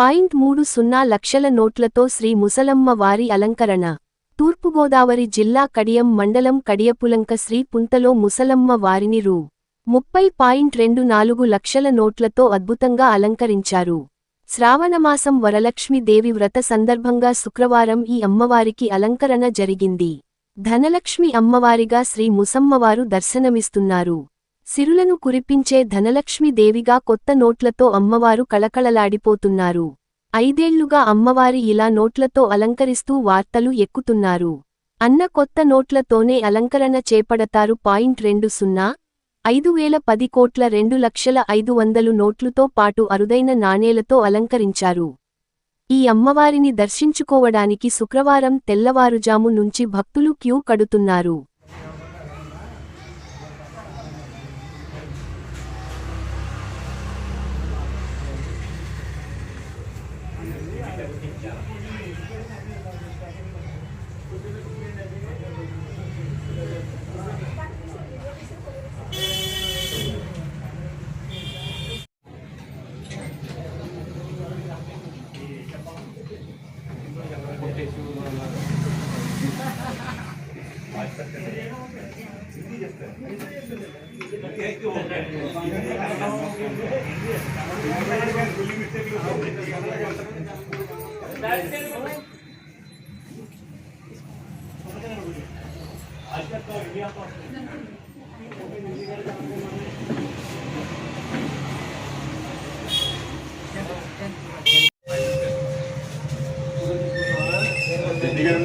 Point మూడు సున్నా లక్షల నోట్లతో శ్రీ ముసలమ్మ వారి అలంకరణ. తూర్పుగోదావరి జిల్లా కడియం మండలం కడియపులంక శ్రీ పుంతలో ముసలమ్మ వారిని రూ. ముప్పై పాయింట్ రెండు నాలుగు లక్షల నోట్లతో అద్భుతంగా అలంకరించారు. శ్రావణమాసం వరలక్ష్మీదేవి వ్రత సందర్భంగా శుక్రవారం ఈ అమ్మవారికి అలంకరణ జరిగింది. ధనలక్ష్మి అమ్మవారిగా శ్రీ ముసమ్మవారు దర్శనమిస్తున్నారు. సిరులను కురిపించే ధనలక్ష్మీదేవిగా కొత్త నోట్లతో అమ్మవారు కళకళలాడిపోతున్నారు. ఐదేళ్ళుగా అమ్మవారి ఇలా నోట్లతో అలంకరిస్తూ వార్తలు ఎక్కుతున్నారు. అన్న కొత్త నోట్లతోనే అలంకరణ చేపడతారు పాయింట్ రెండు సున్నా. ఐదు వేల పది కోట్ల రెండు లక్షల ఐదు వందలు నోట్లుతో పాటు అరుదైన నాణేలతో అలంకరించారు. ఈ అమ్మవారిని దర్శించుకోవడానికి శుక్రవారం తెల్లవారుజాము నుంచి భక్తులు క్యూ కడుతున్నారు. Gracias. Digan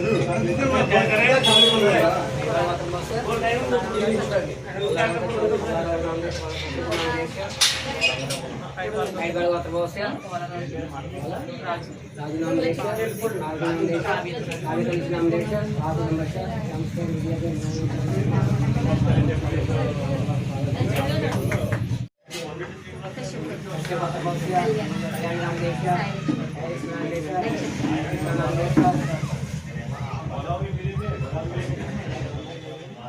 dulu. Digan dulu. రాజీనామా చేశారు రాజీనామా చేశారు ఆవిర్భవించినామా చేశారు ఆవిర్భవించారు సంస్థ విద్యార్థి రాజీనామా చేశారు రాజీనామా చేశారు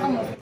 Vamos.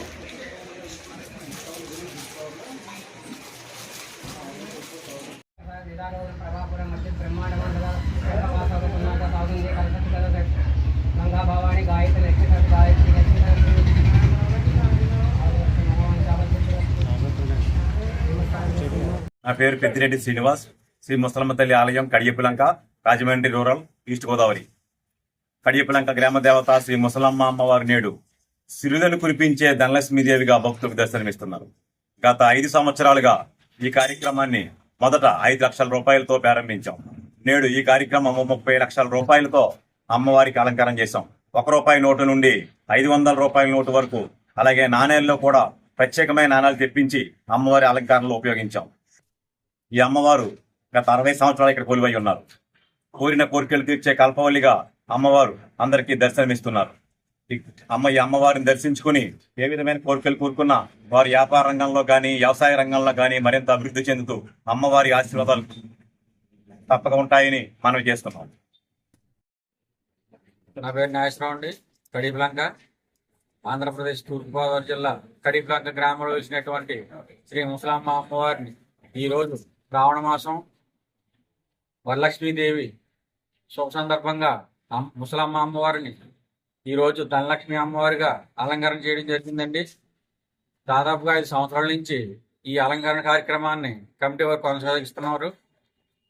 పేరు పెద్దిరెడ్డి శ్రీనివాస్ శ్రీ ముసలమ్మ తల్లి ఆలయం కడియపులంక రాజమండ్రి రూరల్ ఈస్ట్ గోదావరి. కడియపులంక గ్రామ దేవత శ్రీ ముసలమ్మ అమ్మవారి నేడు సిరులను కురిపించే ధనలక్ష్మీదేవిగా భక్తులకు దర్శనమిస్తున్నారు. గత ఐదు సంవత్సరాలుగా ఈ కార్యక్రమాన్ని మొదట ఐదు లక్షల రూపాయలతో ప్రారంభించాం. నేడు ఈ కార్యక్రమం ముప్పై లక్షల రూపాయలతో అమ్మవారికి అలంకారం చేశాం. ఒక రూపాయి నోటు నుండి ఐదు వందల రూపాయల నోటు వరకు అలాగే నాణేల్లో కూడా ప్రత్యేకమైన నాణాలు తెప్పించి అమ్మవారి అలంకారంలో ఉపయోగించాం. ఈ అమ్మవారు గత అరవై సంవత్సరాలు ఇక్కడ కొలువై ఉన్నారు. కోరిన కోరికలు తీర్చే కల్పవల్లిగా అమ్మవారు అందరికీ దర్శనమిస్తున్నారు. అమ్మ ఈ అమ్మవారిని దర్శించుకుని ఏ విధమైన కోరికలు కోరుకున్నా వారి వ్యాపార రంగంలో కానీ వ్యవసాయ రంగంలో కానీ మరింత అభివృద్ధి చెందుతూ అమ్మవారి ఆశీర్వాదాలు తప్పక ఉంటాయని మనం చేస్తున్నాం. నా పేరు నాగేశ్వరరావు అండి. కడిప్లంక ఆంధ్రప్రదేశ్ తూర్పుగోదావరి జిల్లా కడిప్లంక గ్రామంలో వచ్చినటువంటి శ్రీ ముసలమ్మ అమ్మవారిని ఈరోజు శ్రావణ మాసం వరలక్ష్మీదేవి శుభ సందర్భంగా ముసలమ్మ అమ్మవారిని ఈరోజు ధనలక్ష్మి అమ్మవారిగా అలంకరణ చేయడం జరిగిందండి. దాదాపుగా ఐదు సంవత్సరాల నుంచి ఈ అలంకరణ కార్యక్రమాన్ని కమిటీ వారు కొనసాగిస్తున్నారు.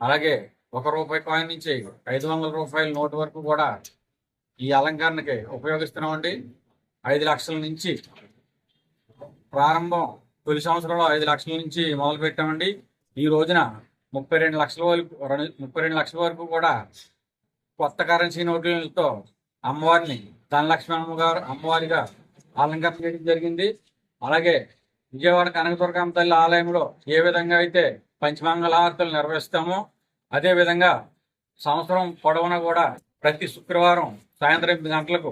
అలాగే ఒక రూపాయి కాయిన్ నుంచి ఐదు వందల రూపాయల నోటు వరకు కూడా ఈ అలంకరణకి ఉపయోగిస్తున్నామండి. ఐదు లక్షల నుంచి ప్రారంభం తొలి సంవత్సరంలో ఐదు లక్షల నుంచి మొదలు పెట్టామండి ఈ రోజున ముప్పై రెండు లక్షల వరకు రెండు- ముప్పై రెండు లక్షల వరకు కూడా కొత్త కరెన్సీ నోట్లతో అమ్మవారిని ధనలక్ష్మి అమ్మగారు అమ్మవారిగా అలంకరణ చేయడం జరిగింది. అలాగే విజయవాడ కనకదుర్గమ్మ తల్లి ఆలయంలో ఏ విధంగా అయితే పంచమంగళారతులు నిర్వహిస్తామో అదేవిధంగా సంవత్సరం పొడవునా కూడా ప్రతి శుక్రవారం సాయంత్రం ఎనిమిది గంటలకు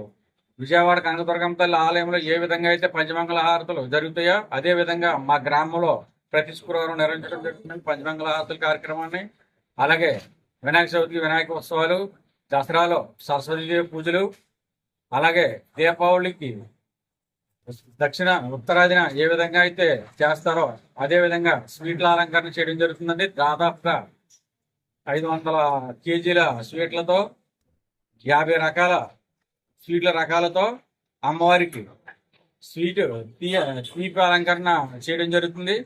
విజయవాడ కనకదుర్గమ్మ తల్లి ఆలయంలో ఏ విధంగా అయితే పంచమంగళ హారతులు జరుగుతాయో అదే విధంగా మా గ్రామంలో ప్రతి శుక్రవారం నిర్వహించడం జరుగుతుంది పంచమంగళ హారతుల కార్యక్రమాన్ని. అలాగే వినాయక చవితికి వినాయక ఉత్సవాలు దసరాలో సరస్వతి పూజలు అలాగే దీపావళికి దక్షిణ ఉత్తరాదిన ఏ విధంగా అయితే చేస్తారో అదే విధంగా స్వీట్ల అలంకరణ చేయడం జరుగుతుందండి. దాదాపుగా ఐదు వందల కేజీల స్వీట్లతో యాభై రకాల స్వీట్ల రకాలతో అమ్మవారికి స్వీట్ తీయ స్వీట్ అలంకరణ చేయడం జరుగుతుంది.